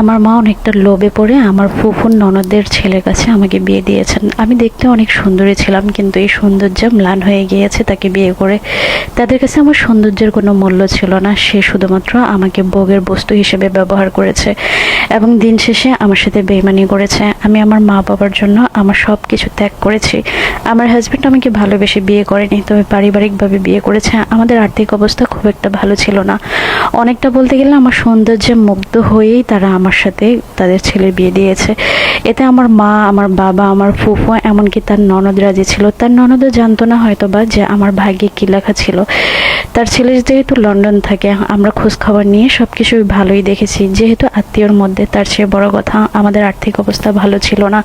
আমার মা অনেকটা লোভে পড়ে আমার ফুফুর ননদের ছেলের কাছে আমাকে বিয়ে দিয়েছেন। আমি দেখতে অনেক সুন্দরী ছিলাম, কিন্তু এই সৌন্দর্য ম্লান হয়ে গিয়েছে তাকে বিয়ে করে। তাদের কাছে আমার সৌন্দর্যের কোনো মূল্য ছিল না, সে শুধুমাত্র আমাকে ভোগের বস্তু হিসেবে ব্যবহার করেছে এবং দিন শেষে আমার সাথে বেইমানি করেছে। আমি আমার মা বাবার জন্য আমার সব কিছু ত্যাগ করেছি। আমার হাজব্যান্ড আমাকে ভালোবেসে বিয়ে করেনি, তবে পারিবারিকভাবে বিয়ে করেছে। আমাদের আর্থিক অবস্থা খুব একটা ভালো ছিল না। অনেকটা বলতে গেলে আমার সৌন্দর্যে মুগ্ধ হয়েই তারা আমার সাথে তাদের ছেলের বিয়ে দিয়েছে। এতে আমার মা, আমার বাবা, আমার ফুফু, এমনকি তার ননদ রাজি ছিল। তার ননদও জানতো না হয়তো বা যে আমার ভাগ্যে কী লেখা ছিল। তার ছেলে যেহেতু লন্ডন থাকে, আমরা খোঁজ খবর নিয়ে সব কিছুই ভালোই দেখেছি। যেহেতু আত্মীয়র মধ্যে তার চেয়ে বড় কথা আমাদের আর্থিক অবস্থা ভালো ছিল না।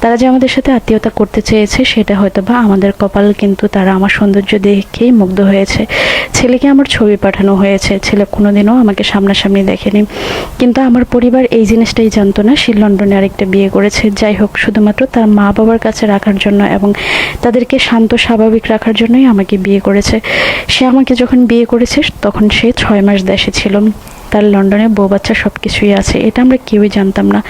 তারা যে আমাদের সাথে আত্মীয়তা করতে চেয়েছে, সেটা হয়তো বা আমাদের কপাল কিন্তু তারা আমার সৌন্দর্য দেখেই মুগ্ধ হয়েছে। ছেলেকে আমার ছবি পাঠানো হয়েছে। ছেলে কোনোদিনও আমাকে সামনাসামনি দেখেনি। কিন্তু আমার পরিবার এই জিনিসটাই জানতো না, সে লন্ডনে আরেকটা বিয়ে করেছে। যাই হোক, শুধুমাত্র তার মা বাবার কাছে রাখার জন্য এবং তাদেরকে শান্ত, স্বাভাবিক রাখার জন্যই আমাকে বিয়ে করেছে। সে আমাকে যখন বিয়ে করেছে, তখন সে ছয় মাস দেশে ছিল। তার লন্ডনে বউ বাচ্চা সব কিছুই আছে, এটা আমরা কেউই জানতাম না।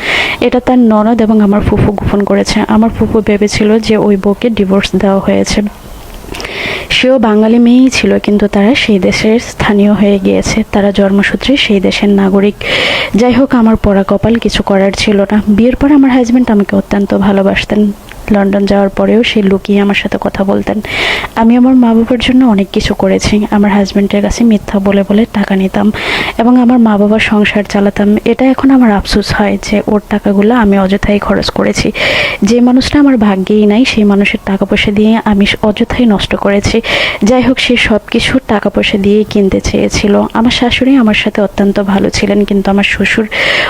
এটা তার ননদ এবং আমার ফুফু গোপন করেছে। আমার ফুফু ভেবেছিল যে ওই বউকে ডিভোর্স দেওয়া হয়েছে। সেও বাঙালি মেয়েই ছিল, কিন্তু তারা সেই দেশের স্থানীয় হয়ে গিয়েছে। তারা জন্মসূত্রে সেই দেশের নাগরিক। যাই হোক, আমার পড়া কপাল কিছু করার ছিল না। বিয়ের পর আমার হাজব্যান্ড আমাকে অত্যন্ত ভালোবাসতেন। লন্ডন যাওয়ার পরেও সে লুকিয়ে আমার সাথে কথা বলতেন। আমি আমার মা বাবার জন্য অনেক কিছু করেছি। আমার হাজব্যান্ডের কাছে মিথ্যা বলে বলে টাকা নিতাম এবং আমার মা বাবার সংসার চালাতাম। এটা এখন আমার আফসোস হয় যে ওর টাকাগুলো আমি অযথাই খরচ করেছি। যে মানুষটা আমার ভাগ্যেই নাই, সেই মানুষের টাকা পয়সা দিয়ে আমি অযথাই নষ্ট করেছি। যাই হোক, সে সব কিছু টাকা পয়সা দিয়েই কিনতে চেয়েছিল। আমার শাশুড়ি আমার সাথে অত্যন্ত ভালো ছিলেন, কিন্তু আমার শ্বশুর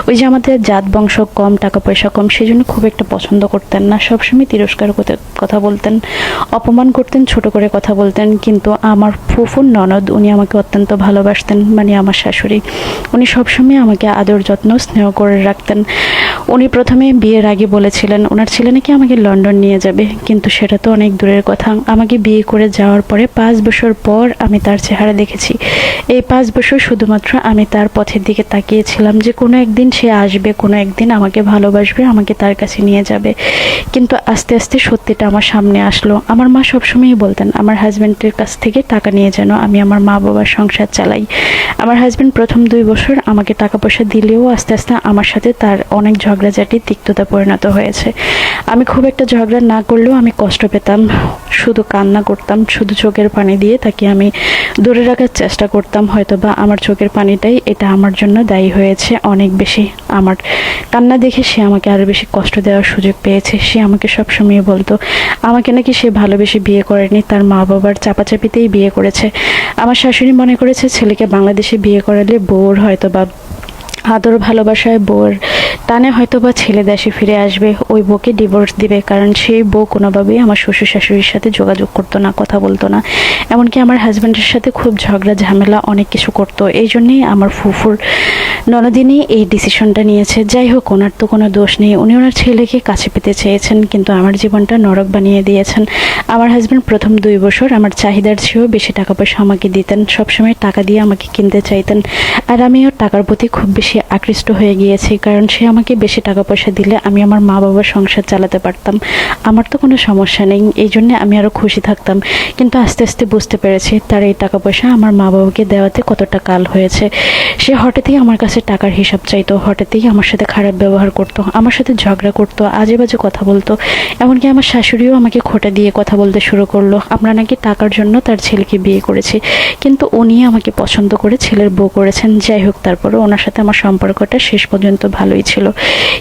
ওই যে আমাদের জাত বংশ কম টাকা পয়সা কম সেই জন্য খুব একটা পছন্দ করতেন না। সবসময় তিরস্কার কথা বলতেন, অপমান করতেন, ছোট করে কথা বলতেন, কিন্তু আমার ফুফুর ননদ, উনি আমাকে অত্যন্ত ভালোবাসতেন মানে আমার শাশুড়ি। উনি সবসময় আমাকে আদর যত্ন, স্নেহ করে রাখতেন। উনি প্রথমে বিয়ের আগে বলেছিলেন, ওনার ছেলে নাকি আমাকে লন্ডন নিয়ে যাবে? কিন্তু সেটা তো অনেক দূরের কথা। আমাকে বিয়ে করে যাওয়ার পরে পাঁচ বছর পর আমি তার চেহারা দেখেছি। এই পাঁচ বছর শুধুমাত্র আমি তার পথের দিকে তাকিয়েছিলাম যে কোনো একদিন সে আসবে, কোনো একদিন আমাকে ভালোবাসবে, আমাকে তার কাছে নিয়ে যাবে। কিন্তু আস্তে আস্তে সত্যিটা আমার সামনে আসলো। আমার মা সবসময়ই বলতেন, আমার হাজব্যান্ডের কাছ থেকে টাকা নিয়ে যেন আমি আমার মা বাবার সংসার চালাই। আমার হাজব্যান্ড প্রথম দুই বছর আমাকে টাকা পয়সা দিলেও আস্তে আস্তে আমার সাথে তার অনেক ঝগড়াঝাটি, তিক্ততা পরিণত হয়েছে। আমি খুব একটা ঝগড়া না করলেও আমি কষ্ট পেতাম, শুধু কান্না করতাম, শুধু চোখের পানি দিয়ে তাকে আমি দূরে রাখার চেষ্টা করতাম। হয়তো বা আমার চোখের পানিটাই এটা আমার জন্য দায়ী হয়েছে অনেক বেশি। আমার কান্না দেখে সে আমাকে আরও বেশি কষ্ট দেওয়ার সুযোগ পেয়েছে। সে আমাকে সবসময় বলতো, আমাকে নাকি সে ভালোবেসে বিয়ে করেনি, তার মা বাবার চাপাচাপিতেই বিয়ে করেছে। আমার শাশুড়ি মনে করেছে, ছেলেকে বাংলাদেশে বিয়ে করালে বউর হয়তো বা আদর, ভালোবাসায় বউর টানে হয়তো বা ছেলে দেশে ফিরে আসবে, ওই বউকে ডিভোর্স দিবে, কারণ সেই বউ কোনোভাবেই আমার শ্বশুর শাশুড়ির সাথে যোগাযোগ করতো না, কথা বলতো না। এমনকি আমার হাজব্যান্ডের সাথে খুব ঝগড়া, ঝামেলা, অনেক কিছু করতো। এই জন্যেই আমার ফুফুর ননদিনী এই ডিসিশনটা নিয়েছে। যাই হোক, ওনার তো কোনো দোষ নেই। উনি ওনার ছেলেকে কাছে পেতে চেয়েছেন, কিন্তু আমার জীবনটা নরক বানিয়ে দিয়েছেন। আমার হাজব্যান্ড প্রথম দুই বছর আমার চাহিদার চেয়েও বেশি টাকা পয়সা আমাকে দিতেন। সবসময় টাকা দিয়ে আমাকে কিনতে চাইতেন। আর আমিও টাকার প্রতি খুব বেশি আকৃষ্ট হয়ে গিয়েছি, কারণ সে আমাকে বেশি টাকা পয়সা দিলে আমি আমার মা বাবার সংসার চালাতে পারতাম। আমার তো কোনো সমস্যা নেই, এই জন্যে আমি আরও খুশি থাকতাম। কিন্তু আস্তে আস্তে বুঝতে পেরেছি তার এই টাকা পয়সা আমার মা বাবাকে দেওয়াতে কতটা কাল হয়েছে। সে হঠাৎই আমার কাছে টাকার হিসাব চাইতো, হঠাৎই আমার সাথে খারাপ ব্যবহার করতো, আমার সাথে ঝগড়া করতো আজে বাজে কথা বলতো। এমনকি আমার শাশুড়িও আমাকে খোটা দিয়ে কথা বলতে শুরু করল, আমরা নাকি টাকার জন্য তার ছেলেকে বিয়ে করেছি, কিন্তু উনি আমাকে পছন্দ করে ছেলের বউ করেছেন, যাই হোক তারপরে ওনার সাথে আমার সম্পর্কটা শেষ পর্যন্ত ভালোই ছিল।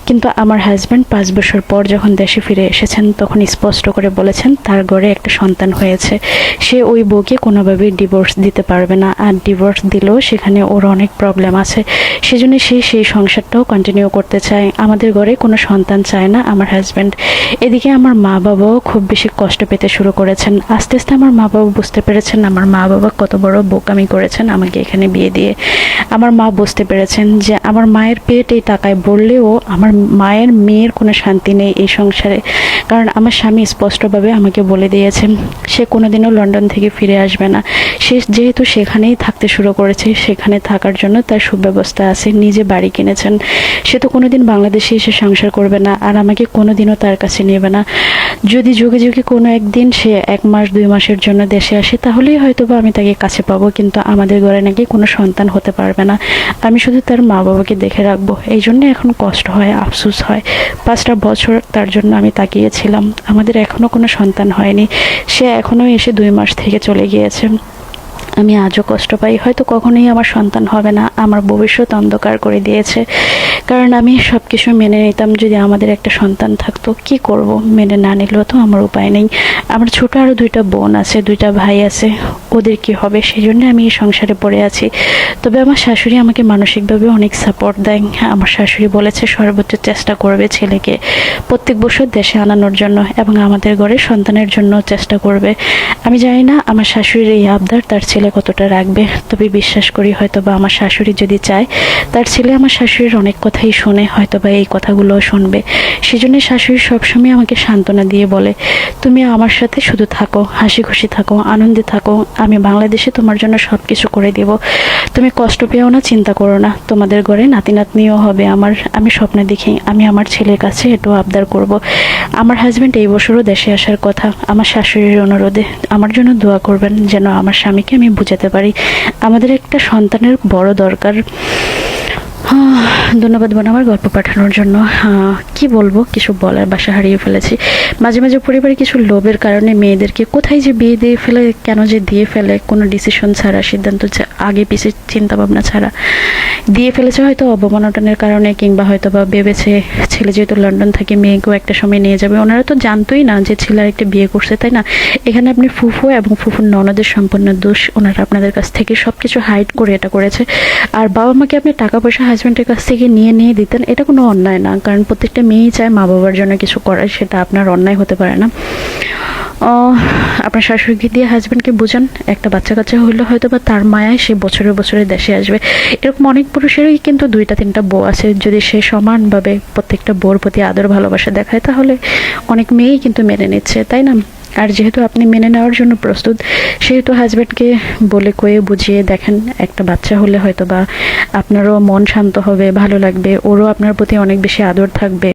কিন্তু আমার হাজব্যান্ড পাঁচ বছর পর যখন দেশে ফিরে এসেছেন, তখন স্পষ্ট করে বলেছেন, তার ঘরে একটা সন্তান হয়েছে। সে ওই বউকে কোনোভাবেই ডিভোর্স দিতে পারবে না। আর ডিভোর্স দিলেও সেখানে ওর অনেক প্রবলেম আছে। সেজন্য সে সেই সংসারটাও কন্টিনিউ করতে চায়। আমাদের ঘরে কোনো সন্তান চায় না আমার হাজব্যান্ড এদিকে আমার মা বাবাও খুব বেশি কষ্ট পেতে শুরু করেছেন। আস্তে আস্তে আমার মা বাবা বুঝতে পেরেছেন, আমার মা বাবা কত বড় বোকামি করেছেন আমাকে এখানে বিয়ে দিয়ে। আমার মা বুঝতে পেরেছেন যে আমার মায়ের পেট এই টাকায় করলেও আমার মায়ের মেয়ের কোনো শান্তি নেই এই সংসারে। কারণ আমার স্বামী স্পষ্টভাবে আমাকে বলে দিয়েছেন সে কোনোদিনও লন্ডন থেকে ফিরে আসবে না। সে যেহেতু সেখানেই থাকতে শুরু করেছে, সেখানে থাকার জন্য তার সুব্যবস্থা আছে, নিজে বাড়ি কিনেছেন। সে তো কোনোদিন বাংলাদেশে এসে সংসার করবে না, আর আমাকে কোনোদিনও তার কাছে নেবে না। যদি যুগে যুগে কোনো একদিন সে এক মাস, দুই মাসের জন্য দেশে আসে, তাহলেই হয়তো বা আমি তাকে কাছে পাবো, কিন্তু আমাদের ঘরে নাকি কোনো সন্তান হতে পারবে না। আমি শুধু তার মা বাবাকে দেখে রাখব। এই জন্য এখন কষ্ট হয়, আফসোস হয়। পাঁচটা বছর তার জন্য আমি তাকিয়েছিলাম। আমাদের এখনও কোনো সন্তান হয়নি। সে এখনও এসে দুই মাস থেকে চলে গিয়েছে। আমি আজও কষ্ট পাই। হয়তো কখনোই আমার সন্তান হবে না। আমার ভবিষ্যৎ অন্ধকার করে দিয়েছে। কারণ আমি সব কিছু মেনে নিতাম। যদি আমাদের একটা সন্তান থাকতো, কি করব? মেনে না নিলেও তো আমার উপায় নেই। আমার ছোট আরও দুইটা বোন আছে, দুইটা ভাই আছে। ওদের কি হবে সেই জন্য আমি এই সংসারে পড়ে আছি। তবে আমার শাশুড়ি আমাকে মানসিকভাবে অনেক সাপোর্ট দেয় আমার শাশুড়ি বলেছে, সর্বোচ্চ চেষ্টা করবে ছেলেকে। প্রত্যেক বছর দেশে আনানোর জন্য এবং আমাদের ঘরে সন্তানের জন্য চেষ্টা করবে। আমি জানি না আমার শাশুড়ির এই আবদার তার ছেলে কতটা রাখবে। তবে বিশ্বাস করি হয়তো বা আমার শাশুড়ি যদি চায়, তার ছেলে আমার শাশুড়ির অনেক কথাই শোনে হয়তো বা এই কথাগুলোও শুনবে। সেজন্য শাশুড়ি সবসময় আমাকে সান্ত্বনা দিয়ে বলে, তুমি আমার সাথে শুধু থাকো, হাসি খুশি থাকো, আনন্দে থাকো আমি বাংলাদেশে তোমার জন্য সব কিছু করে দেব। তুমি কষ্ট পেও না, চিন্তা করো না। তোমাদের ঘরে নাতি নাতনিও হবে আমার। আমি স্বপ্নে দেখি আমি আমার ছেলের কাছে একটু আবদার করব। আমার হাজব্যান্ড এই বছরও দেশে আসার কথা। আমার শাশুড়ির অনুরোধে। আমার জন্য দোয়া করবেন যেন আমার স্বামীকে আমি বুঝাতে পারি। আমাদের একটা সন্তানের বড় দরকার। ধন্যবাদ বোন, আমার গল্প পাঠানোর জন্য। কি বলব, কিছু বলার বাসা হারিয়ে ফেলেছি। মাঝে মাঝে পরিবারে কিছু লোভের কারণে মেয়েদেরকে কোথায় যে বিয়ে দিয়ে ফেলে, কেন যে দিয়ে ফেলে, কোনো ডিসিশন ছাড়া, সিদ্ধান্ত আগে পিছে চিন্তা ভাবনা ছাড়া। দিয়ে ফেলেছে হয়তো অবমাননার কারণে, কিংবা হয়তো বা ভেবেছে ছেলে যেহেতু লন্ডন থাকে মেয়েকেও একটা সময় নিয়ে যাবে। ওনারা তো জানতোই না যে ছেলে একটা বিয়ে করছে, তাই না? এখানে আপনি ফুফু এবং ফুফুর ননদের সম্পূর্ণ দোষ ওনারা আপনাদের কাছ থেকে সব কিছু হাইড করে এটা করেছে। আর বাবা মাকে আপনি টাকা পয়সা হাজব্যান্ডের কাছ থেকে নিয়ে নিয়ে দিতেন, এটা কোনো অন্যায় না। কারণ প্রত্যেকটা মেয়েই চায় মা বাবার জন্য কিছু করার, সেটা আপনার অন্যায় হতে পারে না। আপনার শাশুড়িকে দিয়ে হাজব্যান্ডকে বোঝান, একটা বাচ্চা কাচ্চা হইলে হয়তো বা তার মায়ায় সে বছরে বছরে দেশে আসবে। এরকম অনেক পুরুষেরই কিন্তু দুইটা তিনটা বউ আছে। যদি সে সমানভাবে প্রত্যেকটা বউর প্রতি আদর ভালোবাসা দেখায়, তাহলে অনেক মেয়েই কিন্তু মেনে নিচ্ছে, তাই না? আর যেহেতু আপনি মেনে নেওয়ার জন্য প্রস্তুত, সেহেতু হাজব্যান্ডকে বলে কয়ে বুঝিয়ে দেখেন, একটা বাচ্চা হলে হয়তো বা আপনারও মন শান্ত হবে, ভালো লাগবে, ওরও আপনার প্রতি অনেক বেশি আদর থাকবে।